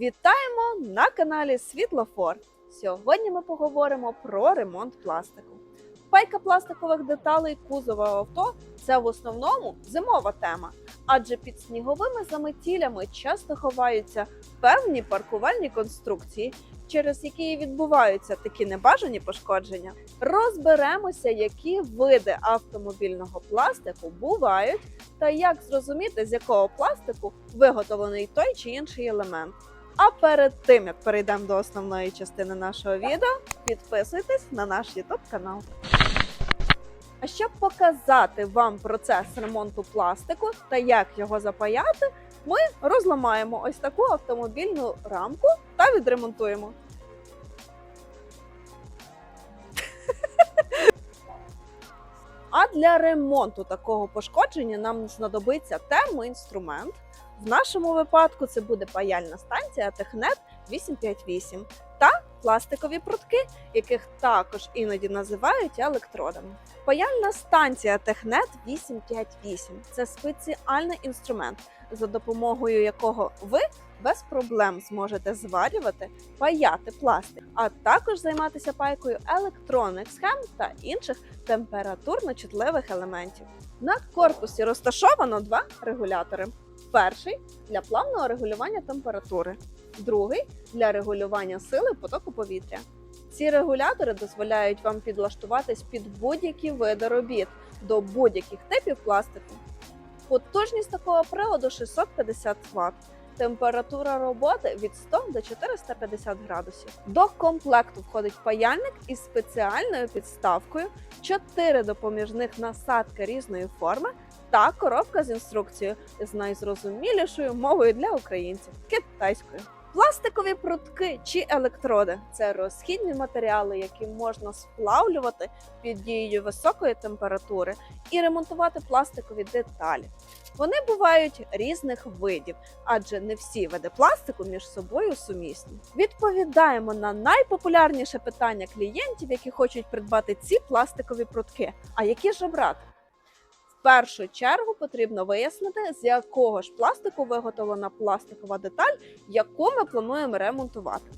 Вітаємо на каналі Світлофор. Сьогодні ми поговоримо про ремонт пластику. Пайка пластикових деталей кузова авто це в основному зимова тема, адже під сніговими заметілями часто ховаються певні паркувальні конструкції, через які відбуваються такі небажані пошкодження. Розберемося, які види автомобільного пластику бувають, та як зрозуміти, з якого пластику виготовлений той чи інший елемент. А перед тим як перейдемо до основної частини нашого відео, підписуйтесь на наш YouTube канал. А щоб показати вам процес ремонту пластику та як його запаяти, ми розламаємо ось таку автомобільну рамку та відремонтуємо. А для ремонту такого пошкодження нам знадобиться термоінструмент. В нашому випадку це буде паяльна станція Технет 858 та пластикові прутки, яких також іноді називають електродами. Паяльна станція Технет 858 це спеціальний інструмент, за допомогою якого ви без проблем зможете зварювати, паяти пластик, а також займатися пайкою електронних схем та інших температурно чутливих елементів. На корпусі розташовано два регулятори. Перший для плавного регулювання температури, другий для регулювання сили потоку повітря. Ці регулятори дозволяють вам підлаштуватись під будь-які види робіт до будь-яких типів пластику. Потужність такого приладу 650 Вт. Температура роботи від 100 до 450 градусів. До комплекту входить паяльник із спеціальною підставкою, 4 допоміжних насадки різної форми та коробка з інструкцією з найзрозумілішою мовою для українців китайською. Пластикові прутки чи електроди це розхідні матеріали, які можна сплавлювати під дією високої температури і ремонтувати пластикові деталі. Вони бувають різних видів, адже не всі види пластику між собою сумісні. Відповідаємо на найпопулярніше питання клієнтів, які хочуть придбати ці пластикові прутки. А які ж обрати? В першу чергу потрібно вияснити, з якого ж пластику виготовлена пластикова деталь, яку ми плануємо ремонтувати.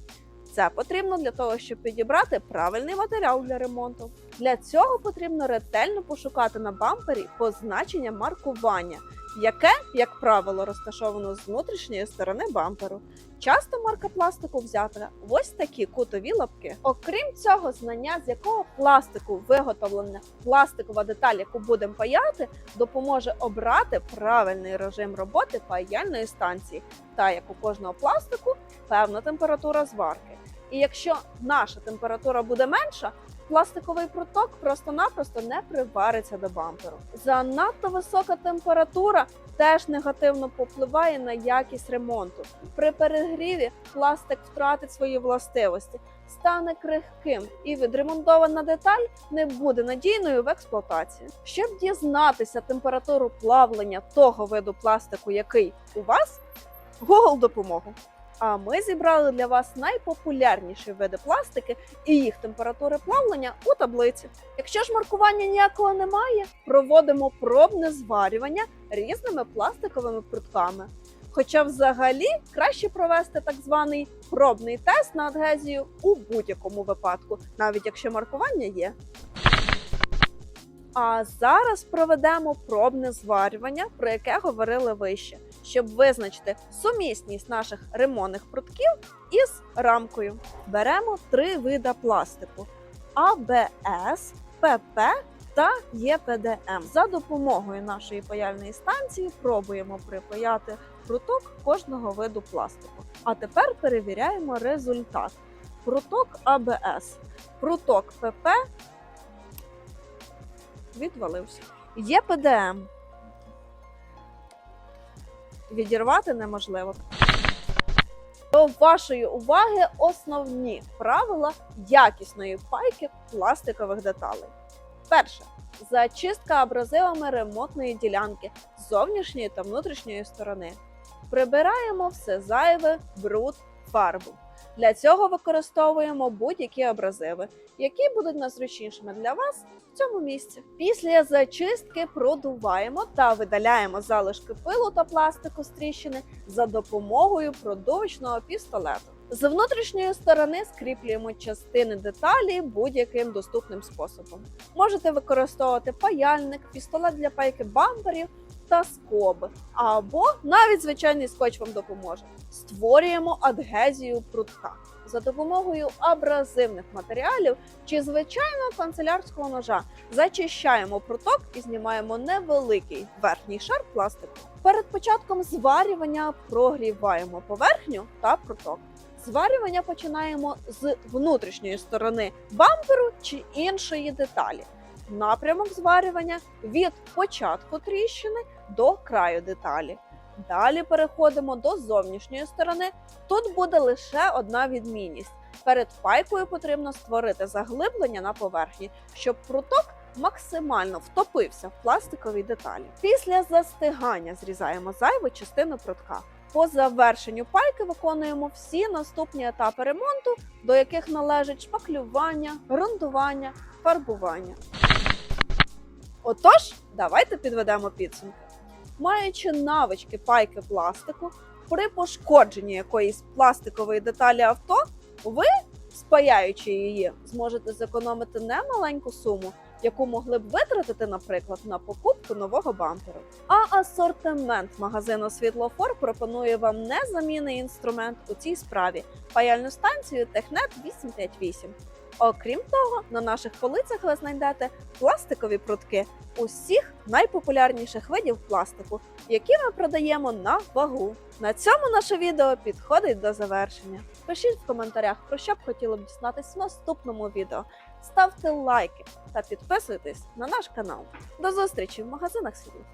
Це потрібно для того, щоб підібрати правильний матеріал для ремонту. Для цього потрібно ретельно пошукати на бампері позначення маркування, яке, як правило, розташовано з внутрішньої сторони бамперу. Часто марка пластику взята ось такі кутові лапки. Окрім цього, знання, з якого пластику виготовлена пластикова деталь, яку будемо паяти, допоможе обрати правильний режим роботи паяльної станції, та як у кожного пластику певна температура зварки. І якщо наша температура буде менша, пластиковий пруток просто-напросто не привариться до бамперу. Занадто висока температура теж негативно попливає на якість ремонту. При перегріві пластик втратить свої властивості, стане крихким, і відремонтована деталь не буде надійною в експлуатації. Щоб дізнатися температуру плавлення того виду пластику, який у вас, Google допомогу. А ми зібрали для вас найпопулярніші види пластики і їх температури плавлення у таблиці. Якщо ж маркування ніякого немає, проводимо пробне зварювання різними пластиковими прутками. Хоча взагалі краще провести так званий пробний тест на адгезію у будь-якому випадку, навіть якщо маркування є. А зараз проведемо пробне зварювання, про яке говорили вище, щоб визначити сумісність наших ремонтних прутків із рамкою. Беремо три вида пластику: АБС, ПП та ЄПДМ. За допомогою нашої паяльної станції пробуємо припаяти пруток кожного виду пластику. А тепер перевіряємо результат. Пруток АБС, пруток ПП відвалився. Є ПДМ. Відірвати неможливо. До вашої уваги основні правила якісної пайки пластикових деталей. Перше. Зачистка абразивами ремонтної ділянки з зовнішньої та внутрішньої сторони. Прибираємо все зайве, бруд, фарбу. Для цього використовуємо будь-які абразиви, які будуть найзручнішими для вас в цьому місці. Після зачистки продуваємо та видаляємо залишки пилу та пластику з тріщини за допомогою продувочного пістолету. З внутрішньої сторони скріплюємо частини деталі будь-яким доступним способом. Можете використовувати паяльник, пістолет для пайки бамперів та скоби, або навіть звичайний скотч вам допоможе. Створюємо адгезію прутка за допомогою абразивних матеріалів чи звичайного канцелярського ножа. Зачищаємо пруток і знімаємо невеликий верхній шар пластику. Перед початком зварювання прогріваємо поверхню та пруток. Зварювання починаємо з внутрішньої сторони бамперу чи іншої деталі. Напрямок зварювання від початку тріщини до краю деталі. Далі переходимо до зовнішньої сторони. Тут буде лише одна відмінність. Перед пайкою потрібно створити заглиблення на поверхні, щоб пруток максимально втопився в пластиковій деталі. Після застигання зрізаємо зайву частину прутка. По завершенню пайки виконуємо всі наступні етапи ремонту, до яких належить шпаклювання, ґрунтування, фарбування. Отож, давайте підведемо підсумки. Маючи навички пайки пластику, при пошкодженні якоїсь пластикової деталі авто, ви, спаяючи її, зможете зекономити немаленьку суму, яку могли б витратити, наприклад, на покупку нового бамперу. А асортимент магазину Світлофор пропонує вам незамінний інструмент у цій справі паяльну станцію Технет 858. Окрім того, на наших полицях ви знайдете пластикові прутки усіх найпопулярніших видів пластику, які ми продаємо на вагу. На цьому наше відео підходить до завершення. Пишіть в коментарях, про що б хотіли б дізнатись в наступному відео. Ставте лайки та підписуйтесь на наш канал. До зустрічі в магазинах світу.